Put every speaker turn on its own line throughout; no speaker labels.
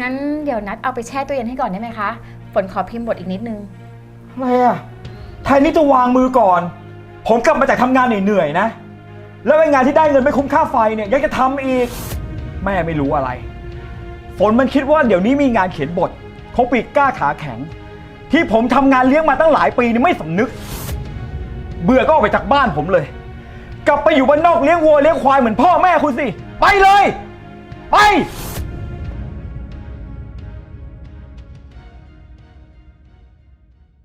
งั้นเดี๋ยวนัดเอาไปแช่ตู้เย็นให้ก่อนได้ไหมคะ ฝนขอพิมพ์บทอีกนิดนึง
อะไรอะแทนที่จะวางมือก่อน ผมกลับมาจากทำงานเหนื่อยๆนะ แล้วไอ้งานที่ได้เงินไม่คุ้มค่าไฟเนี่ยยังจะทำอีก แม่ไม่รู้อะไร ฝนมันคิดว่าเดี๋ยวนี้มีงานเขียนบทคงปีกกล้าขาแข็ง ที่ผมทำงานเลี้ยงมาตั้งหลายปีนี่ไม่สำนึก เบื่อก็ออกไปจากบ้านผมเลย กลับไปอยู่บ้านนอกเลี้ยงวัวเลี้ยงควายเหมือนพ่อแม่คุณสิ ไปเลย ไป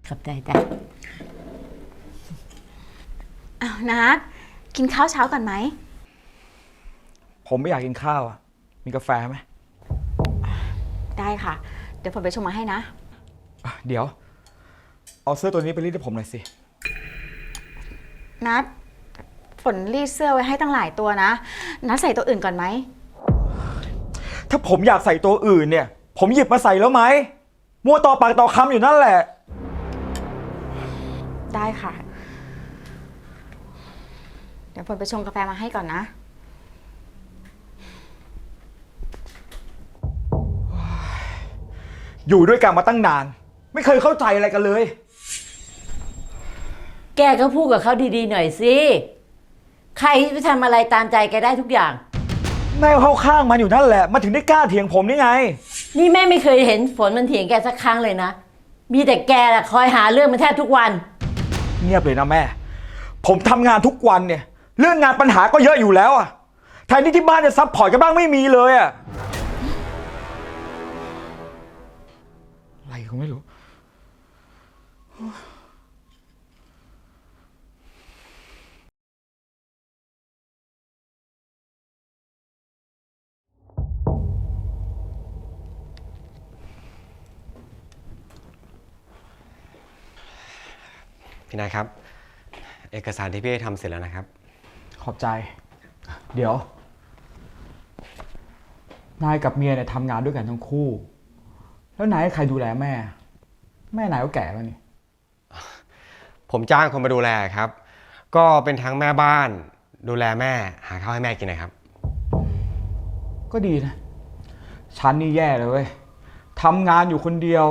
ขอบใจจ้ะ
อ้าวนัดกินข้าวเช้าก่อนไหม
ผมไม่อยากกินข้าวอะมีกาแฟไหม
ได้ค่ะ เดี๋ยวฝนไปชงมาให้นะ
อะเดี๋ยว เอาเสื้อตัวนี้ไปรีดให้ผมหน่อยสิ
นัดฝนรีดเสื้อไว้ให้ตั้งหลายตัวนะ นัดใส่ตัวอื่นก่อนไหม
ถ้าผมอยากใส่ตัวอื่นเนี่ย ผมหยิบมาใส่แล้วไหมมัวต่อปากต่อคำอยู่นั่นแหละ
ได้ค่ะ เดี๋ยวฝนไปชงกาแฟมาให้ก่อนนะ
อยู่ด้วยกันมาตั้งนาน ไม่เคยเข้าใจอะไรกันเลย
แกก็พูดกับเขาดีๆหน่อยสิ ใครไปทำอะไรตามใจแกได้ทุกอย่าง
แม่เข้าข้างมันอยู่นั่นแหละ มันถึงได้กล้าเถียงผมนี่ไง
นี่แม่ไม่เคยเห็นฝนมันเถียงแกสักครั้งเลยนะ มีแต่แกแหละคอยหาเรื่องมันแทบทุกวัน
เงียบเลยนะแม่ ผมทำงานทุกวันเนี่ย เรื่องงานปัญหาก็เยอะอยู่แล้วอะแทนที่ที่บ้านจะซัพพอร์ตกันบ้างไม่มีเลยอะอะไรก็ไม่รู้
พี่นายครับ เอกสารที่พี่ให้ทำเสร็จแล้วนะครับ
ขอบใจ เดี๋ยว นายกับเมียเนี่ยทำงานด้วยกันทั้งคู่ แล้วนายให้ใครดูแลแม่ แม่นายก็แก่แล้วนี่
ผมจ้างคนมาดูแลครับ ก็เป็นทั้งแม่บ้าน ดูแลแม่ หาข้าวให้แม่กินนะครับ
ก็ดีนะ ฉันนี่แย่เลยเว้ยทำงานอยู่คนเดียว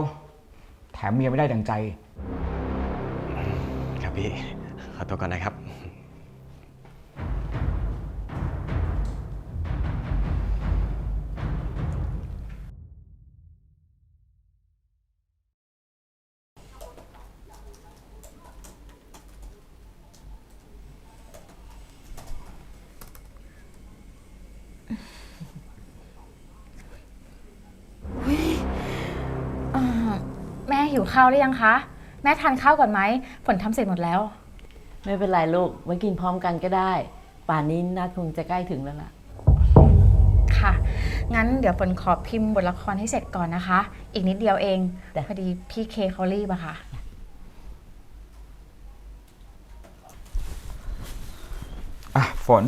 แถมเมียไม่ได้ดังใจ
ครับ พี่ ขอตัวก่อนนะครับ
แม่หิวข้าวหรือยังคะ แม่ทานข้าวก่อนไหมฝนทำเสร็จหมดแล้ว
ไม่เป็นไรลูก ไว้กินพร้อมกันก็ได้ ป่านนี้นัดคงจะใกล้ถึงแล้วล่ะ
ค่ะ งั้นเดี๋ยวฝนขอพิมพ์บทละครให้เสร็จก่อนนะคะ อีกนิดเดียวเอง
จ้ะ
พอดีพี่เคเขารีบอะค่ะ
อะฝน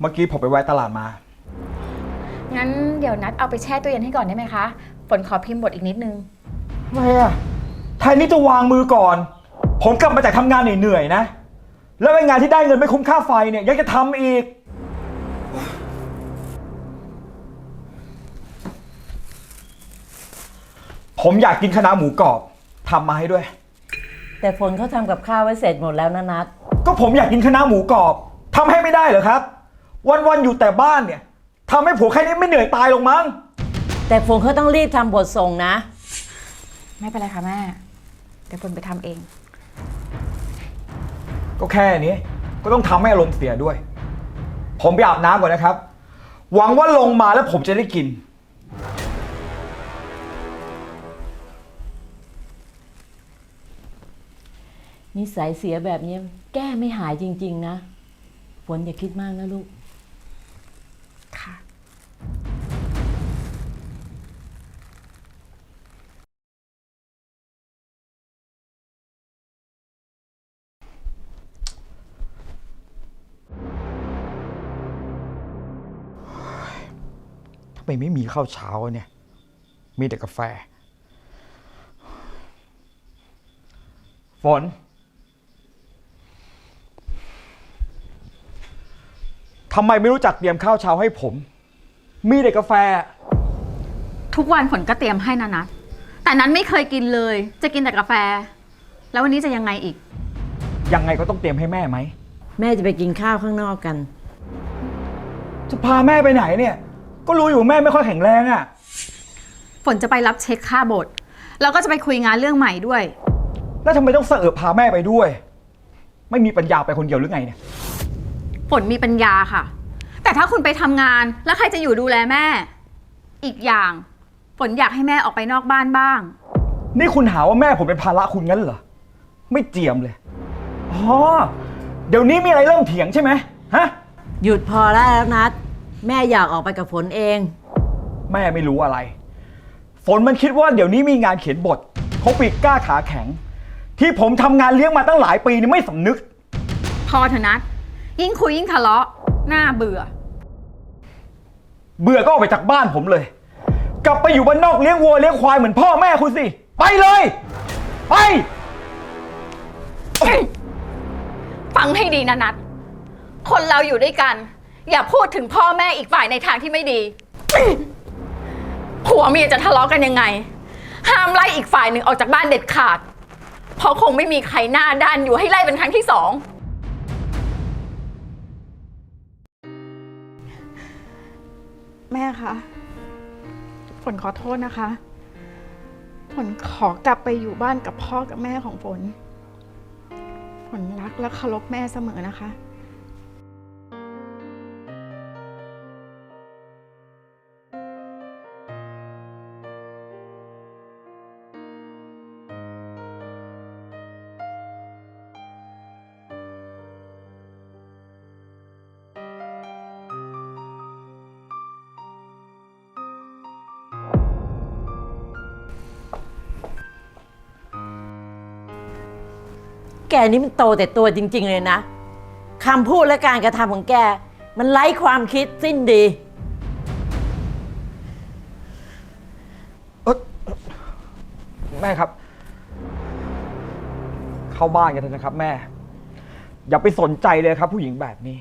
เมื่อกี้ผมไปแวะตลาดมา
งั้นเดี๋ยวนัดเอาไปแช่ตู้เย็นให้ก่อนได้ไหมคะ ฝนขอพิมพ์บทอีกนิดนึง
อะไรอะ แทนที่จะวางมือก่อน ผมกลับมาจากทำงานเหนื่อยๆนะ แล้วไอ้งานที่ได้เงินไม่คุ้มค่าไฟเนี่ยยังจะทำอีก ผมอยากกินคะน้าหมูกรอบทำมาให้ด้วย
แต่ฝนเขาทำกับข้าวไว้เสร็จหมดแล้วนะนัด
ก็ผมอยากกินคะน้าหมูกรอบทำให้ไม่ได้เหรอครับ วันๆอยู่แต่บ้านเนี่ยทำให้ผัวแค่นี้ไม่เหนื่อยตายลงมั้ง
แต่ฝนเขาต้องรีบทำบทส่งนะ
ไม่เป็นไรค่ะแม่ เดี๋ยวฝนไปทำเอง
ก็แค่นี้ก็ต้องทำให้อารมณ์เสียด้วย ผมไปอาบน้ำก่อนนะครับ หวังว่าลงมาแล้วผมจะได้กิน
นิสัยเสียแบบนี้แก้ไม่หายจริง ๆ นะ ฝนอย่าคิดมากนะลูก
ไมไม่มีข้าวเช้าเนี่ย มีแต่กาแฟ ฝน ทำไมไม่รู้จักเตรียมข้าวเช้าให้ผม มีแต่กาแฟ
ทุกวันฝนก็เตรียมให้นะนัทแต่นั้นไม่เคยกินเลย จะกินแต่กาแฟ แล้ววันนี้จะยังไงอีก
ยังไงก็ต้องเตรียมให้แม่ไหม
แม่จะไปกินข้าวข้างนอกกัน
จะพาแม่ไปไหนเนี่ย ก็รู้อยู่ว่าแม่ไม่ค่อยแข็งแรงอะ่ะ
ฝนจะไปรับเช็คค่าบทแล้วก็จะไปคุยงานเรื่องใหม่ด้วย
แล้วทำไมต้องเสิร์ฟพาแม่ไปด้วย ไม่มีปัญญาไปคนเดียวหรือไงเนี่ย
ฝนมีปัญญาค่ะ แต่ถ้าคุณไปทำงานแล้วใครจะอยู่ดูแลแม่ อีกอย่าง ฝนอยากให้แม่ออกไปนอกบ้านบ้าง
นี่คุณหาว่าแม่ผมเป็นภาระคุณงั้นเหรอ ไม่เจียมเลย อ๋อ เดี๋ยวนี้มีอะไรเริ่มเถียงใช่ไหมฮะ
หยุดพอแล้วนัด แม่อยากออกไปกับฝนเอง
แม่ไม่รู้อะไร ฝนมันคิดว่าเดี๋ยวนี้มีงานเขียนบทเขาปีกกล้าขาแข็ง ที่ผมทำงานเลี้ยงมาตั้งหลายปีนี่ไม่สำนึก
พอเถอะนัทยิ่งคุยยิ่งทะเลาะน่าเบื่อ
เบื่อก็ออกไปจากบ้านผมเลย กลับไปอยู่บ้านนอกเลี้ยงวัวเลี้ยงควายเหมือนพ่อแม่คุณสิ ไปเลย ไป
ฟังให้ดีนะนัทคนเราอยู่ด้วยกัน อย่าพูดถึงพ่อแม่อีกฝ่ายในทางที่ไม่ดี ผัวเมียจะทะเลาะกันยังไง ห้ามไล่อีกฝ่ายหนึ่งออกจากบ้านเด็ดขาด เพราะคงไม่มีใครหน้าด้านอยู่ให้ไล่เป็นครั้งที่สอง แม่คะฝนขอโทษนะคะ ฝนขอกลับไปอยู่บ้านกับพ่อกับแม่ของฝน ฝนรักและเคารพแม่เสมอนะคะ
กนี่มันโตแต่ตัวจริง ๆ เลยนะคำพูดและการกระทำของแก มันไร้ความคิดสิ้นดี
เอ้ยแม่ครับ เข้าบ้านกันเถอะนะครับ แม่ อย่าไปสนใจเลยครับ ผู้หญิงแบบนี้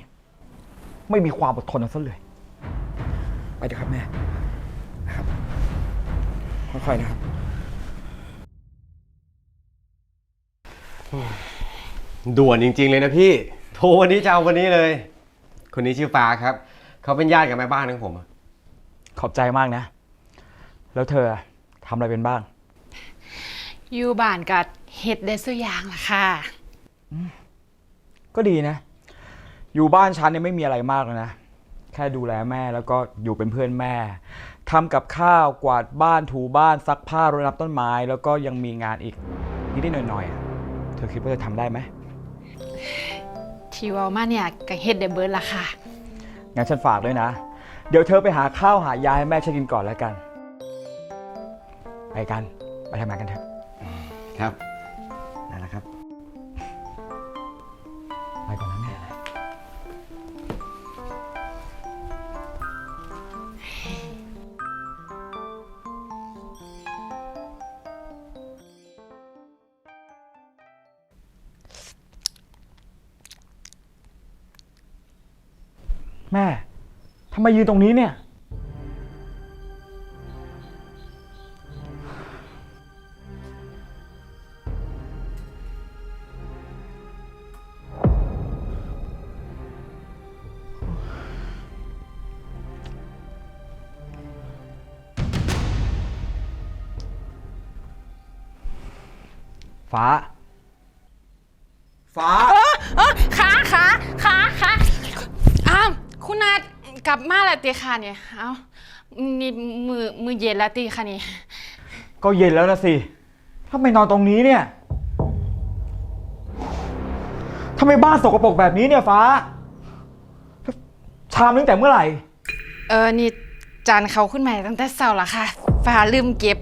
ไม่มีความอดทนเอาซะเลย ไปเถอะครับแม่นะครับค่อยๆนะครับ
ด่วนจริง ๆ เลยนะพี่ โทรวันนี้จะเอาวันนี้เลย คนนี้ชื่อฟ้าครับ เขาเป็นญาติกับแม่บ้านของผมอะ
ขอบใจมากนะ แล้วเธอทำอะไรเป็นบ้าง
อยู่บ้านกับเฮ็ดได้สุอย่างล่ะค่ะ
ก็ดีนะ อยู่บ้านฉันเนี่ยไม่มีอะไรมากเลยนะ แค่ดูแลแม่แล้วก็อยู่เป็นเพื่อนแม่ทำกับข้าวกวาดบ้านถูบ้านซักผ้ารดน้ำต้นไม้ แล้วก็ยังมีงานอีกนิดๆหน่อยๆอะเธอคิดว่าจะทำได้ไหม
ที่เว่ามาเนี่ยก็เฮ็ดได้เบิดล่ะค่ะ
งั้นฉันฝากด้วยนะ เดี๋ยวเธอไปหาข้าวหายาให้แม่ฉันกินก่อนแล้วกัน ไปกัน ไปทำงานกันเถอะ
ครับ แม่
ทำไมยืนตรงนี้เนี่ย ฟ้า ฟ้า
กลับมาแล้วตีค่ะเนี่ย เอ้านี่มือมือเย็นแล้วตีค่ะนี่
ก็เย็นแล้วนะสิทำไมนอนตรงนี้เนี่ยทำไมบ้านสกปรกแบบนี้เนี่ยฟ้า ชามตั้งแต่เมื่อไหร่
เออ นี่จานเขาขึ้นมาตั้งแต่เช้าละค่ะ ฟ้าลืมเก็บ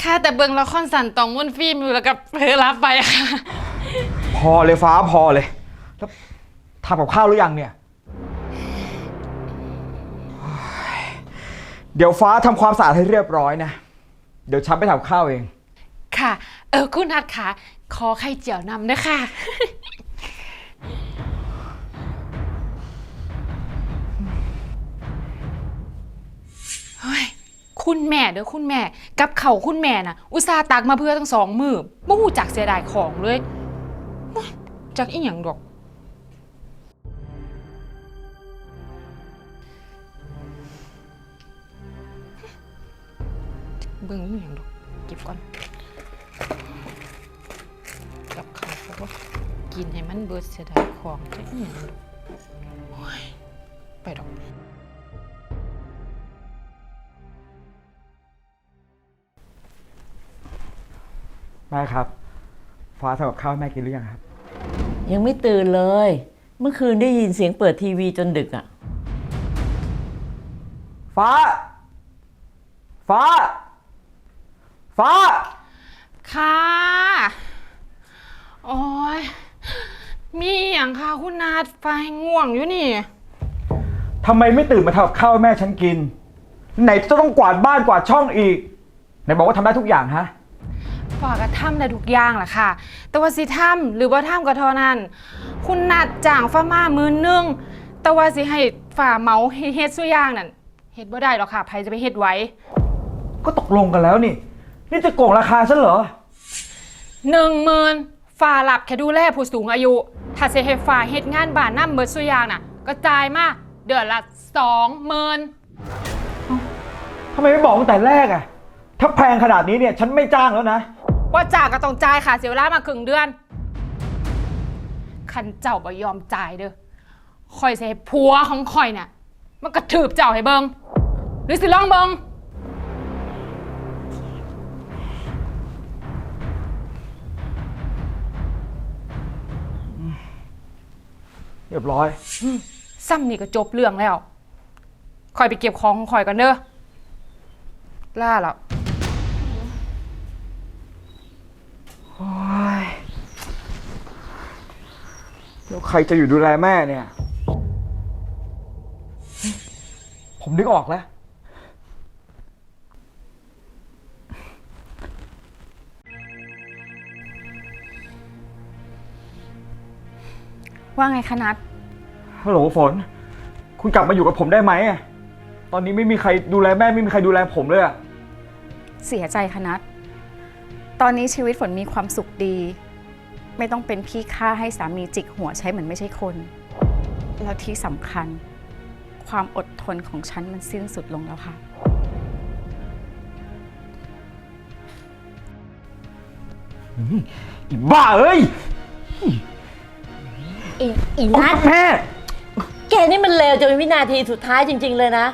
ค่าแต่เบิ่งละครสันตองมุ่วนฟิล์มอยู่แล้วก็เผลอรับไปค่ะ
พอเลยฟ้าพอเลย แล้วทำกับข้าวหรือยังเนี่ย เดี๋ยวฟ้าทำความสะอาดให้เรียบร้อยนะ เดี๋ยวฉันไปทำข้าวเอง
ค่ะ เออคุณนัดค่ะ ขอไข่เจียวนำด้วยค่ะเฮ้ย คุณแม่เด้อคุณแม่ กับเขาวคุณแม่น่ะ อุตส่าห์ตักมาเพื่อทั้งสองมือบ่ฮู้จักเสียดายของเลยโอ๊ยจักอีหยังดอก เบิ่งอีหยังดอกเก็บก่อนกับเขาวเขาก็กินให้มันเบิดเสียดายของจักอีหยังดอกโอ๊ยไปดอก
แม่ครับ ฟ้าทำกับข้าวให้แม่กินหรือยังครับ
ยังไม่ตื่นเลย เมื่อคืนได้ยินเสียงเปิดทีวีจนดึกอะ่ะ
ฟ้า ฟ้า ฟ้า
ค่ะ โอ้ย มีอย่างค่ะคุณนาดไฟง่วงอยู่นี่
ทำไมไม่ตื่นมาทำกับข้าวให้แม่ฉันกิน ไหนจะต้องกวาดบ้านกวาดช่องอีก ไหนบอกว่าทำได้ทุกอย่างฮะ
ฝากกระทำได้ทุกอย่างแหละค่ะ แต่ว่าสิทำหรือว่าทำก็เท่านั้น คุณนัดจ้างฟ้ามามือนึง แต่ว่าสิให้ฝ่าเมาให้เฮ็ดซุอย่างนั่นเฮ็ดบ่ได้หรอกค่ะใครจะไปเฮ็ดไหว้
ก็ตกลงกันแล้วนี่ นี่จะโกงราคาฉันเหรอ
หนึ่งหมื่นฝ่าหลับแค่ดูแลผู้สูงอายุ ถ้าสิให้ฝ่าเฮ็ดงานบ้านน้ำเบิดซุอย่างน่ะ ก็จ่ายมาเดือนละสองหมื่น
ทำไมไม่บอกตั้งแต่แรกอะถ้าแพงขนาดนี้เนี่ยฉันไม่จ้างแล้วนะ
ว่าจ่ายก็ต้องจ่ายค่ะเสียเวลามาครึ่งเดือน คันเจ้าบ่ยอมจ่ายเด้อคอยสิให้ผัวของคอยเนี่ยมันกระถืบเจ้าให้เบิงหรือสิลองเบิง
เรียบร้อย
ซ้ำนี่ก็จบเรื่องแล้วคอยไปเก็บของของคอยกันเด้อล่าแล้ว
แล้วใครจะอยู่ดูแลแม่เนี่ย ผมนึกออกแล้ว
ว่าไงคะนัด
ฮัลโหลฝน คุณกลับมาอยู่กับผมได้ไหมอะตอนนี้ไม่มีใครดูแลแม่ไม่มีใครดูแลผมเลยอะ
เสียใจคะนัดตอนนี้ชีวิตฝนมีความสุขดี ไม่ต้องเป็นพี่ค่าให้สามีจิกหัวใช้เหมือนไม่ใช่คน แล้วที่สำคัญ ความอดทนของฉันมันสิ้นสุดลงแล้วค่ะ
อีบ้าเอ้ย
อีอีนัด
แม่
แกนี่มันเลวจนเป็นวินาทีสุดท้ายจริง ๆ เลยนะ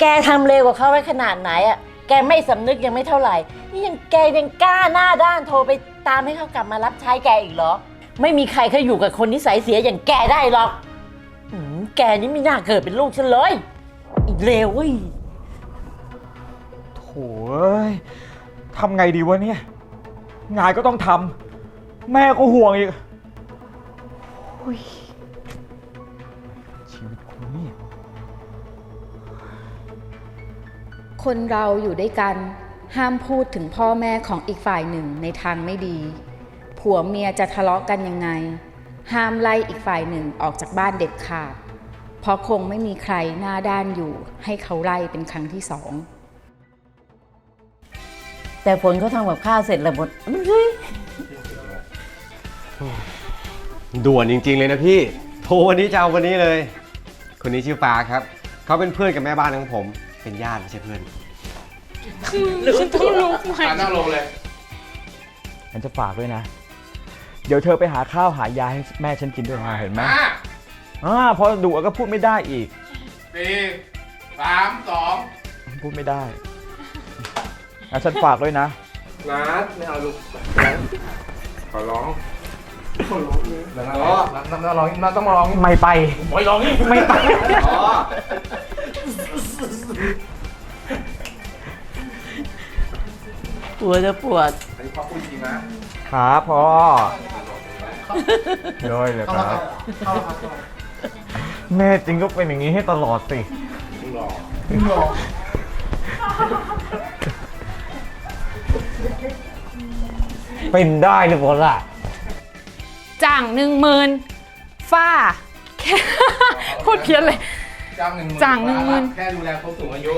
แกทำเลวกว่าเขาไว้ขนาดไหนอะแกไม่สำนึกยังไม่เท่าไหร่ นี่ยังแกยังกล้าหน้าด้านโทรไปตามให้เขากลับมารับใช้แกอีกเหรอ ไม่มีใครเขาอยู่กับคนนิสัยเสียอย่างแกได้หรอกอืมแกนี่ไม่น่าเกิดเป็นลูกฉันเลย อีเลวเว้ย
โถ่เอ้ยทำไงดีวะเนี่ย งานก็ต้องทำ แม่ก็ห่วงอีกโอ้ยชีวิตคุณเนี่ย
คนเราอยู่ด้วยกัน ห้ามพูดถึงพ่อแม่ของอีกฝ่ายหนึ่งในทางไม่ดี ผัวเมียจะทะเลาะกันยังไง ห้ามไล่อีกฝ่ายหนึ่งออกจากบ้านเด็ดขาด เพราะคงไม่มีใครหน้าด้านอยู่ให้เขาไล่เป็นครั้งที่สอง
แต่ฝนเขาทำกับข้าวเสร็จแล้วหมดเฮ้ย
ด่วนจริง ๆ เลยนะพี่ โทรวันนี้จะเอาวันนี้เลย คนนี้ชื่อฟ้าครับ เขาเป็นเพื่อนกับแม่บ้านของผม เป็นญาติไม่ใช่เพื่อน
ฉันต้องลุกใหม่
นั่งลงเลย
ฉันจะฝากด้วยนะ เดี๋ยวเธอไปหาข้าวหายาให้แม่ฉันกินด้วยนะเห็นไหม
ห้า
อ่าพอดุก็พูดไม่ได้อีก
สี่สามสอง
พูดไม่ได้อะฉันฝากด้วยนะ
นัดไม่เอาลูกขอร้องขอร้อง เลยนัดนัดนัดร้องนัดต้องร้อง
ไม่ไป
ไม่ร้องนี่
ไม่ไป
อ๋อ
ปวดจะปวด
อันนี้พ่อพูดจริงนะครับ
พ่อเลยเลยครับ แม่จริงก็เป็นอย่างนี้ให้ตลอดสิเป็นได้หรือเปล่า
จ้างหนึ่งหมื่นฝ้าแค่พูดเพี้ยนเลย
จ้างหนึ่งหมื่น
จ้างหนึ่งหมื่น
แค่ดูแลผู้สูงอายุ